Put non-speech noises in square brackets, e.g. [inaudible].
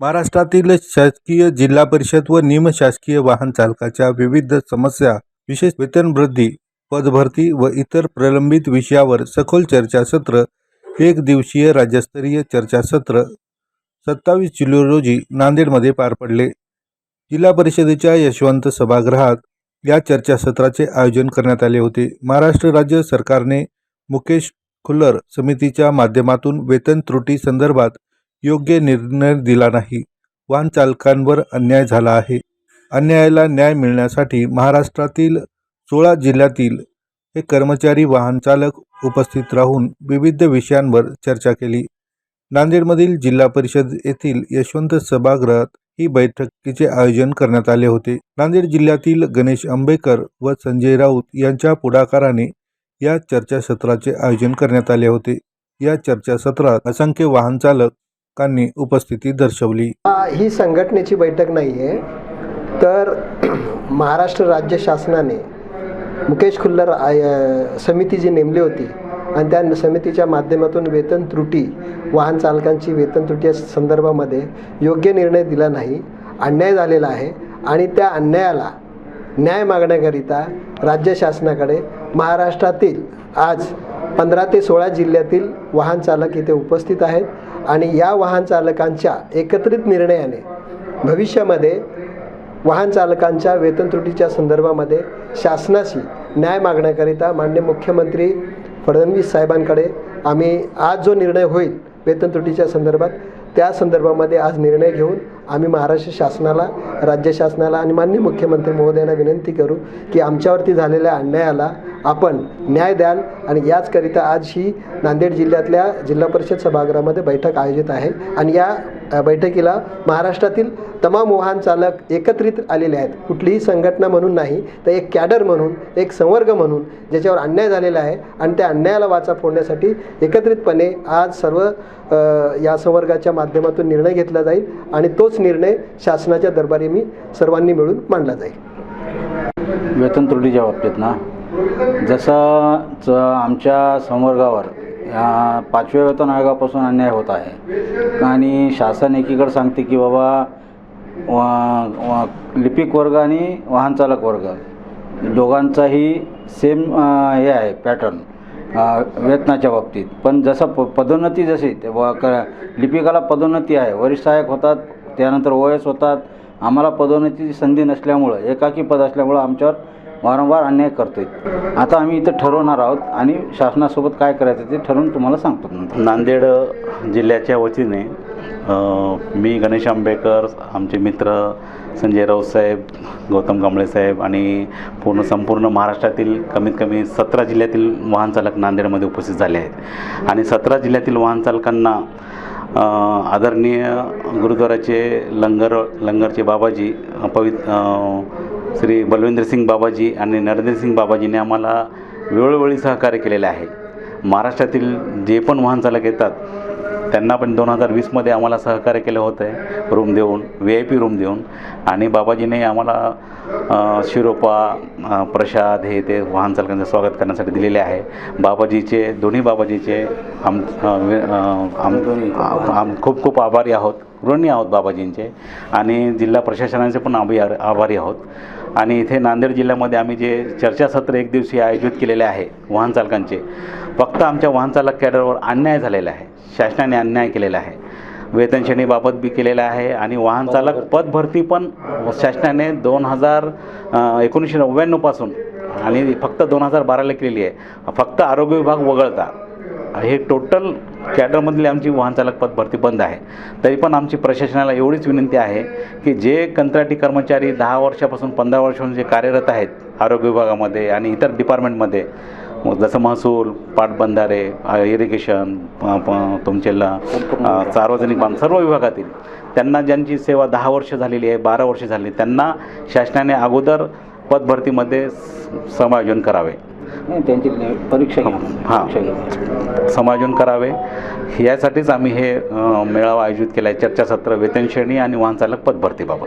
महाराष्ट्रातील शासकीय जिल्हा परिषद व निमशासकीय वाहन चालकाच्या विविध समस्या विशेष वेतन वृद्धी पदभरती व इतर प्रलंबित विषयावर सखोल चर्चासत्र एक दिवसीय राज्यस्तरीय चर्चासत्र सत्तावीस जुलै रोजी नांदेडमध्ये पार पडले. जिल्हा परिषदेच्या यशवंत सभागृहात या चर्चासत्राचे आयोजन करण्यात आले होते. महाराष्ट्र राज्य सरकारने मुकेश खुल्लर समितीच्या माध्यमातून वेतन त्रुटी संदर्भात योग्य निर्णय दिला नाही. वाहन चालकांवर अन्याय झाला आहे. अन्यायाला न्याय मिळण्यासाठी महाराष्ट्रातील सोळा जिल्ह्यातील हे कर्मचारी वाहन चालक उपस्थित राहून विविध विषयांवर चर्चा केली. नांदेडमधील जिल्हा परिषद येथील यशवंत सभागृहात ही बैठकीचे आयोजन करण्यात आले होते. नांदेड जिल्ह्यातील गणेश आंबेकर व संजय राऊत यांच्या पुढाकाराने या चर्चासत्राचे आयोजन करण्यात आले होते. या चर्चासत्रात असंख्य वाहन चालकांनी उपस्थिती दर्शवली. ही संघटनेची बैठक नाही आहे तर [clears throat] महाराष्ट्र राज्य शासनाने मुकेश खुल्लर समिती जी नेमली होती आणि त्या समितीच्या माध्यमातून वेतन त्रुटी वाहन चालकांची वेतन त्रुटी संदर्भामध्ये योग्य निर्णय दिला नाही अन्याय झालेला आहे आणि त्या अन्यायाला न्याय मागण्याकरिता राज्य शासनाकडे महाराष्ट्रातील आज पंधरा ते सोळा जिल्ह्यातील वाहन चालक इथे उपस्थित आहेत. आणि या वाहन चालकांच्या एकत्रित निर्णयाने भविष्यामध्ये वाहन चालकांच्या वेतन त्रुटीच्या संदर्भामध्ये शासनाशी न्याय मागण्याकरिता माननीय मुख्यमंत्री फडणवीस साहेबांकडे आम्ही आज जो निर्णय होईल वेतन त्रुटीच्या संदर्भात त्या संदर्भामध्ये आज निर्णय घेऊन आम्ही महाराष्ट्र शासनाला राज्य शासनाला आणि माननीय मुख्यमंत्री महोदयांना विनंती करू की आमच्यावरती झालेल्या अन्यायाला आपण न्याय द्याल आणि याचकरिता आज ही नांदेड जिल्ह्यातल्या जिल्हा परिषद सभागृहामध्ये बैठक आयोजित आहे. आणि या बैठकीला महाराष्ट्रातील तमाम वाहन चालक एकत्रित आलेले आहेत. कुठलीही संघटना म्हणून नाही तर एक कॅडर म्हणून एक संवर्ग म्हणून ज्याच्यावर अन्याय झालेला आहे आणि त्या अन्यायाला वाचा फोडण्यासाठी एकत्रितपणे आज सर्व या संवर्गाच्या माध्यमातून निर्णय घेतला जाईल आणि तोच निर्णय शासनाच्या दरबारी मी सर्वांनी मिळून मांडला जाईल. वेतन त्रुटीच्या बाबतीत ना जसं च आमच्या संवर्गावर या पाचव्या वेतन आयोगापासून अन्याय होत आहे. आणि शासन एकीकडे सांगते की बाबा वा- लिपिक वर्ग आणि वाहनचालक वर्ग दोघांचाही सेम हे आहे पॅटर्न वेतनाच्या बाबतीत. पण जसं प पदोन्नती जशी ते व क लिपिकाला पदोन्नती आहे. वरिष्ठ सहाय्यक होतात त्यानंतर ओएस होतात. आम्हाला पदोन्नतीची संधी नसल्यामुळं एकाकी पद असल्यामुळं आमच्यावर वारंवार अन्याय करतोय. आता आम्ही इथं ठरवणार आहोत आणि शासनासोबत काय करायचं ते ठरवून तुम्हाला सांगतो. नांदेड जिल्ह्याच्या वतीने मी गणेश आंबेकर आमचे मित्र संजय राऊतसाहेब गौतम कांबळे साहेब आणि पूर्ण संपूर्ण महाराष्ट्रातील कमीत कमी सतरा जिल्ह्यातील वाहनचालक नांदेडमध्ये उपस्थित झाले आहेत. आणि सतरा जिल्ह्यातील वाहनचालकांना आदरणीय गुरुद्वाराचे लंगर लंगरचे बाबाजी पवित्र श्री बलविंद्र सिंग बाबाजी आणि नरेंद्र सिंग बाबाजीने आम्हाला वेळोवेळी सहकार्य केलेले आहे. महाराष्ट्रातील जे पण वाहन चालक येतात त्यांना पण दोन हजार वीसमध्ये आम्हाला सहकार्य केलं होतं आहे रूम देऊन व्ही आय पी रूम देऊन. आणि बाबाजीने आम्हाला शिरोपा प्रसाद हे ते वाहन चालकांचं स्वागत करण्यासाठी दिलेले आहे. बाबाजीचे दोन्ही बाबाजीचे आम आम आम खूप खूप आभारी आहोत. ऋणी आहोत बाबाजींचे. आणि जिल्हा प्रशासनाचे पण आभारी आभारी आहोत. आणि इथे नांदेड जिल्ह्यामध्ये आम्ही जे चर्चासत्र एक दिवशी आयोजित केलेले आहे वाहनचालकांचे फक्त आमच्या वाहनचालक कॅडरवर अन्याय झालेला आहे शासनाने अन्याय केलेला आहे. वेतन श्रेणीबाबत बी केलेलं आहे आणि वाहनचालक पदभरती पण शासनाने दोन हजार एकोणीसशे नव्याण्णवपासून आणि फक्त दोन हजार बाराला केलेली आहे. फक्त आरोग्य विभाग वगळता. हे टोटल कॅडरमधली आमची वाहनचालक पद भरती बंद आहे. तरी पण आमची प्रशासनाला एवढीच विनंती आहे की जे कंत्राटी कर्मचारी दहा वर्षापासून पंधरा वर्षापासून जे कार्यरत आहेत आरोग्य विभागामध्ये आणि इतर डिपार्टमेंटमध्ये जसं महसूल पाटबंधारे इरिगेशन तुमचे ल सार्वजनिक बांध सर्व विभागातील त्यांना ज्यांची सेवा दहा वर्ष झालेली आहे बारा वर्ष झाली त्यांना शासनाने अगोदर पदभरतीमध्ये स- समायोजन करावे. नाही, त्यांची परीक्षा घ्या. हां. घ्या. समायोजन करावे यासाठीच आम्ही हे अ, मेळावा आयोजित केला आहे चर्चासत्र वेतन श्रेणी आणि वाहन चालक पदभरतीबाबत